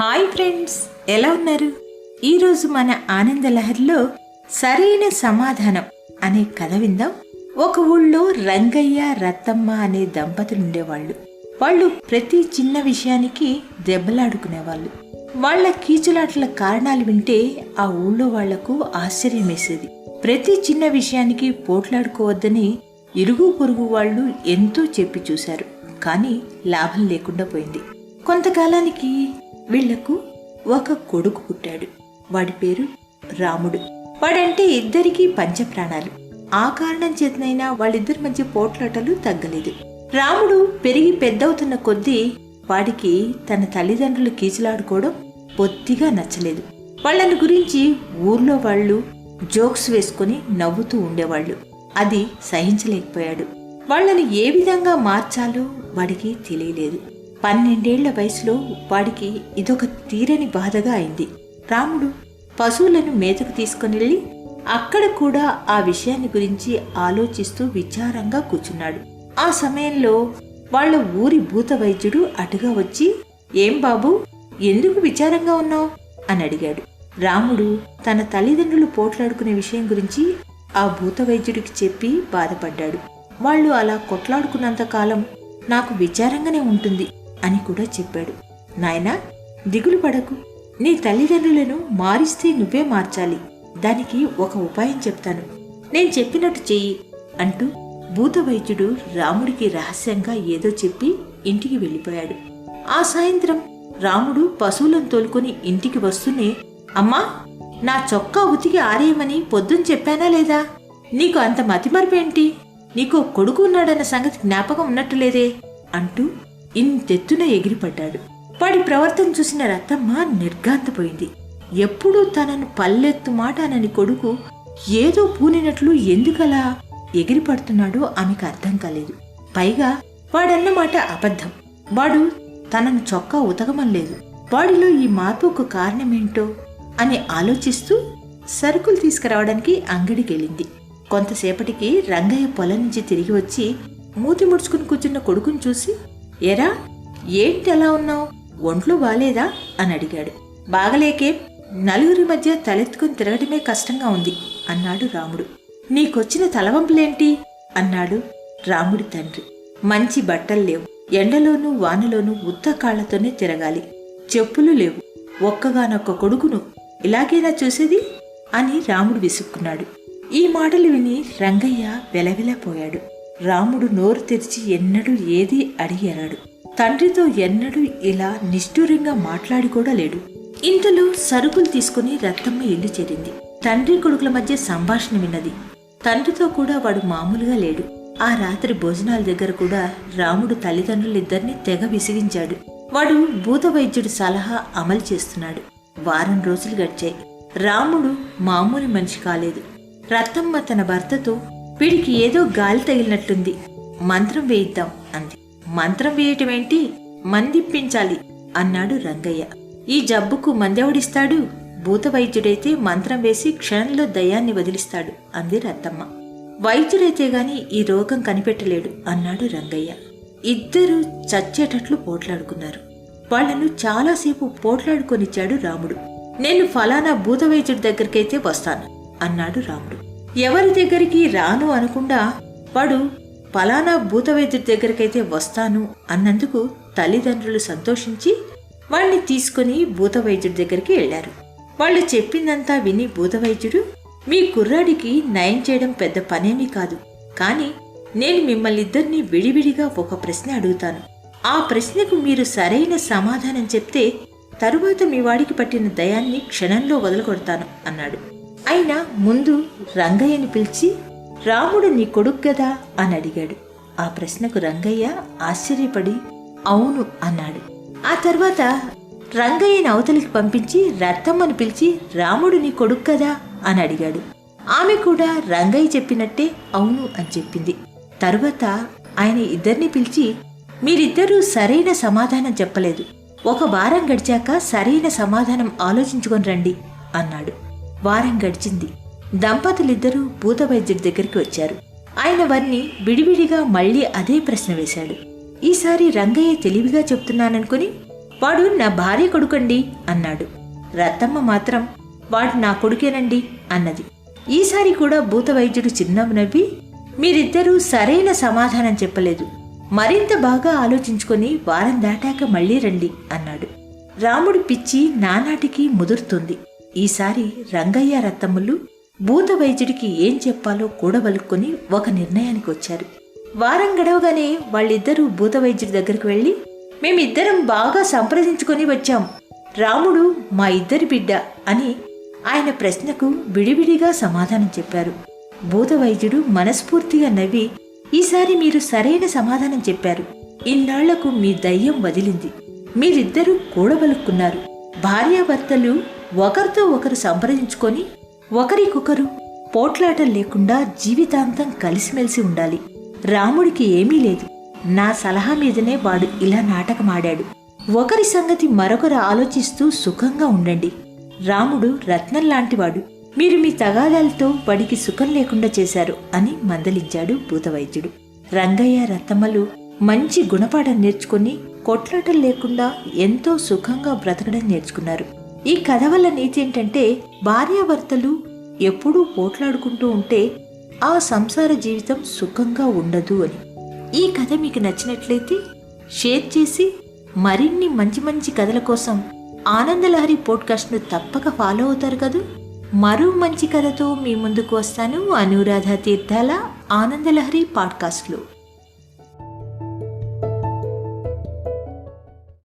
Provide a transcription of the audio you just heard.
Hi friends ఎలా ఉన్నారు? ఈరోజు మన ఆనందలహరిలో సరైన సమాధానం అనే కథ విందాం. ఒక ఊళ్ళో రంగయ్య రత్తమ్మ అనే దంపతులు ఉండేవాళ్ళు. వాళ్ళు ప్రతి చిన్న విషయానికి దెబ్బలాడుకునేవాళ్ళు. వాళ్ళ కీచులాటల కారణాలు వింటే ఆ ఊళ్ళో వాళ్ళకు ఆశ్చర్యం వేసేది ప్రతి చిన్న విషయానికి పోట్లాడుకోవద్దని ఇరుగు పొరుగు వాళ్ళు ఎంతో చెప్పి చూశారు. కానీ లాభం లేకుండా పోయింది. కొంతకాలానికి వీళ్ళకు ఒక కొడుకు పుట్టాడు. వాడి పేరు రాముడు. వాడంటే ఇద్దరికీ పంచప్రాణాలు. ఆ కారణం చేతనైనా వాళ్ళిద్దరి మధ్య పోట్లాటలు తగ్గలేదు. రాముడు పెరిగి పెద్దవుతున్న కొద్దీ వాడికి తన తల్లిదండ్రులు కీచులాడుకోవడం పొత్తిగా నచ్చలేదు. వాళ్ళని గురించి ఊర్లో వాళ్ళు జోక్స్ వేసుకుని నవ్వుతూ ఉండేవాళ్ళు. అది సహించలేకపోయాడు. వాళ్ళని ఏ విధంగా మార్చాలో వాడికి తెలియలేదు. పన్నెండేళ్ళ వయసులో వాడికి ఇదొక తీరని బాధగా అయింది. రాముడు పశువులను మేతకు తీసుకుని అక్కడ కూడా ఆ విషయాన్ని గురించి ఆలోచిస్తూ విచారంగా కూర్చున్నాడు. ఆ సమయంలో వాళ్ళ ఊరి భూత వైద్యుడు అటుగా వచ్చి ఏం బాబు ఎందుకు విచారంగా ఉన్నావు? అని అడిగాడు. రాముడు తన తల్లిదండ్రులు పోట్లాడుకునే విషయం గురించి ఆ భూత వైద్యుడికి చెప్పి బాధపడ్డాడు. వాళ్ళు అలా కొట్లాడుకున్నంత కాలం నాకు విచారంగానే ఉంటుంది. అని కూడా చెప్పాడు. నాయనా దిగులు పడకు. నీ తల్లిదండ్రులను మారిస్తే నువ్వే మార్చాలి. దానికి ఒక ఉపాయం చెప్తాను. నేను చెప్పినట్టు చెయ్యి అంటూ భూత వైద్యుడు రాముడికి రహస్యంగా ఏదో చెప్పి ఇంటికి వెళ్ళిపోయాడు. ఆ సాయంత్రం రాముడు పశువులను తోలుకొని ఇంటికి వస్తూనే అమ్మా నా చొక్కా ఉతికి ఆరేయమని పొద్దున చెప్పానా లేదా? నీకు అంత మతిమరుపేంటి నీకు కొడుకు ఉన్నాడన్న సంగతి జ్ఞాపకం ఉన్నట్టు లేదే అంటూ ఇంతెత్తున ఎగిరిపడ్డాడు. వాడి ప్రవర్తన చూసిన రత్తమ్మ నిర్గాంతపోయింది ఎప్పుడూ తనను పల్లెత్తు మాట అనని కొడుకు ఏదో పూనినట్లు ఎందుకలా ఎగిరిపడుతున్నాడో ఆమెకు అర్థం కాలేదు. పైగా వాడన్న మాట అబద్ధం. వాడు తనను చొక్కా ఉతకమనలేదు. వాడిలో ఈ మార్పుకు కారణమేంటో అని ఆలోచిస్తూ సరుకులు తీసుకురావడానికి అంగడికెళ్ళింది. కొంతసేపటికి రంగయ్య పొలం నుంచి తిరిగి వచ్చి మూతి ముడుచుకుని కూర్చున్న కొడుకుని చూసి ఎరా ఏంటి ఎలా ఉన్నావు? ఒంట్లో బాలేదా? అని అడిగాడు. బాగలేకే నలుగురి మధ్య తలెత్తుకుని తిరగటమే కష్టంగా ఉంది అన్నాడు రాముడు. నీకొచ్చిన తలవంపులేంటి? అన్నాడు రాముడి తండ్రి. మంచి బట్టలు లేవు. ఎండలోనూ వానలోనూ ఉత్త కాళ్ళతోనే తిరగాలి. చెప్పులు లేవు. ఒక్కగానొక్క కొడుకును ఇలాగేనా చూసేది? అని రాముడు విసుక్కున్నాడు. ఈ మాటలు విని రంగయ్య వెలవెలపోయాడు. రాముడు నోరు తెరిచి ఎన్నడూ ఏదీ అడిగాడు తండ్రితో ఎన్నడూ ఇలా నిష్ఠూరంగా మాట్లాడి కూడా లేడు ఇంతలో సరుకులు తీసుకుని రత్తమ్మ ఇల్లు చేరింది. తండ్రి కొడుకుల మధ్య సంభాషణ విన్నది. తండ్రితో కూడా వాడు మామూలుగా లేడు. ఆ రాత్రి భోజనాల దగ్గర కూడా రాముడు తల్లిదండ్రులిద్దరిని తెగ విసిగించాడు. వాడు భూత వైద్యుడి సలహా అమలు చేస్తున్నాడు. వారం రోజులు గడిచాయి. రాముడు మామూలు మనిషి కాలేదు. రత్తమ్మ తన భర్తతో వీడికి ఏదో గాలి తగిలినట్టుంది. మంత్రం వేయిద్దాం అంది. మంత్రం వేయటమేంటి మందిప్పించాలి అన్నాడు రంగయ్య. ఈ జబ్బుకు మందెవడిస్తాడు? భూత వైద్యుడైతే మంత్రం వేసి క్షణంలో దయాన్ని వదిలిస్తాడు అంది రత్తమ్మ. వైద్యుడైతే గాని ఈ రోగం కనిపెట్టలేడు అన్నాడు రంగయ్య. ఇద్దరూ చచ్చేటట్లు పోట్లాడుకున్నారు. వాళ్ళను చాలాసేపు పోట్లాడుకొనిచ్చాడు రాముడు. నేను ఫలానా భూత వైద్యుడి దగ్గరికైతే వస్తాను అన్నాడు రాముడు. ఎవరి దగ్గరికి రాను అనకుండా వాడు ఫలానా భూతవైద్యుడి దగ్గరికైతే వస్తాను అన్నందుకు తల్లిదండ్రులు సంతోషించి వాణ్ణి తీసుకుని భూతవైద్యుడి దగ్గరికి వెళ్ళారు వాళ్ళు చెప్పిందంతా విని భూతవైద్యుడు మీ కుర్రాడికి నయం చేయడం పెద్ద పనేమీ కాదు. కానీ నేను మిమ్మల్నిద్దరినీ విడివిడిగా ఒక ప్రశ్న అడుగుతాను. ఆ ప్రశ్నకు మీరు సరైన సమాధానం చెప్తే తరువాత మీ వాడికి పట్టిన దయాన్ని క్షణంలో వదలగొడతాను అన్నాడు. అయినా ముందు రంగయ్యని పిలిచి రాముడు నీ కొడుకు కదా అని అడిగాడు. ఆ ప్రశ్నకు రంగయ్య ఆశ్చర్యపడి అవును అన్నాడు. ఆ తర్వాత రంగయ్యని అవతలికి పంపించి రత్తమ్మను పిలిచి రాముడు నీ కొడుకు కదా అని అడిగాడు. ఆమె కూడా రంగయ్య చెప్పినట్టే అవును అని చెప్పింది. తరువాత ఆయన ఇద్దరిని పిలిచి మీరిద్దరూ సరైన సమాధానం చెప్పలేదు. ఒక వారం గడిచాక సరైన సమాధానం ఆలోచించుకొని రండి అన్నాడు. వారం గడిచింది. దంపతులిద్దరూ భూత వైద్యుడి దగ్గరికి వచ్చారు. ఆయన వారిని విడివిడిగా మళ్ళీ అదే ప్రశ్న వేశాడు. ఈసారి రంగయ్య తెలివిగా చెప్తున్నాననుకుని వాడు నా భార్య కొడుకండి అన్నాడు. రత్తమ్మ మాత్రం వాడు నా కొడుకేనండి అన్నది. ఈసారి కూడా భూత వైద్యుడు చిరునవ్వు నవ్వి మీరిద్దరూ సరైన సమాధానం చెప్పలేదు. మరింత బాగా ఆలోచించుకొని వారం దాటాక మళ్ళీ రండి అన్నాడు. రాముడి పిచ్చి నానాటికి ముదురుతుంది. ఈసారి రంగయ్య రత్తమ్ములు భూత వైద్యుడికి ఏం చెప్పాలో కూడబలుక్కుని ఒక నిర్ణయానికి వచ్చారు. వారం గడవగానే వాళ్ళిద్దరూ భూత వైద్యుడి దగ్గరకు వెళ్ళి మేమిద్దరం బాగా సంప్రదించుకొని వచ్చాం. రాముడు మా ఇద్దరి బిడ్డ అని ఆయన ప్రశ్నకు విడివిడిగా సమాధానం చెప్పారు. భూత వైద్యుడు మనస్ఫూర్తిగా నవ్వి ఈసారి మీరు సరైన సమాధానం చెప్పారు. ఇన్నాళ్ళకు మీ దయ్యం వదిలింది. మీరిద్దరూ కూడబలుక్కున్నారు. భార్యాభర్తలు ఒకరితో ఒకరు సంప్రదించుకొని ఒకరికొకరు పోట్లాటం లేకుండా జీవితాంతం కలిసిమెలిసి ఉండాలి. రాముడికి ఏమీ లేదు. నా సలహా మీదనే వాడు ఇలా నాటకమాడాడు. ఒకరి సంగతి మరొకరు ఆలోచిస్తూ సుఖంగా ఉండండి. రాముడు రత్నం లాంటివాడు. మీరు మీ తగాదాలతో వాడికి సుఖం లేకుండా చేశారు అని మందలించాడు భూతవైద్యుడు. రంగయ్య రత్తమ్మలు మంచి గుణపాఠం నేర్చుకుని కొట్లాటం లేకుండా ఎంతో సుఖంగా బ్రతకడం నేర్చుకున్నారు. ఈ కథ వల్ల నీతేంటంటే భార్యాభర్తలు ఎప్పుడూ పోట్లాడుకుంటూ ఉంటే ఆ సంసార జీవితం సుఖంగా ఉండదు అని. ఈ కథ మీకు నచ్చినట్లయితే షేర్ చేసి మరిన్ని మంచి మంచి కథల కోసం ఆనందలహరి పోడ్కాస్ట్ను తప్పక ఫాలో అవుతారు కదూ. మరో మంచి కథతో మీ ముందుకు వస్తాను. అనురాధ తీర్థాల ఆనందలహరి పాడ్కాస్ట్లో.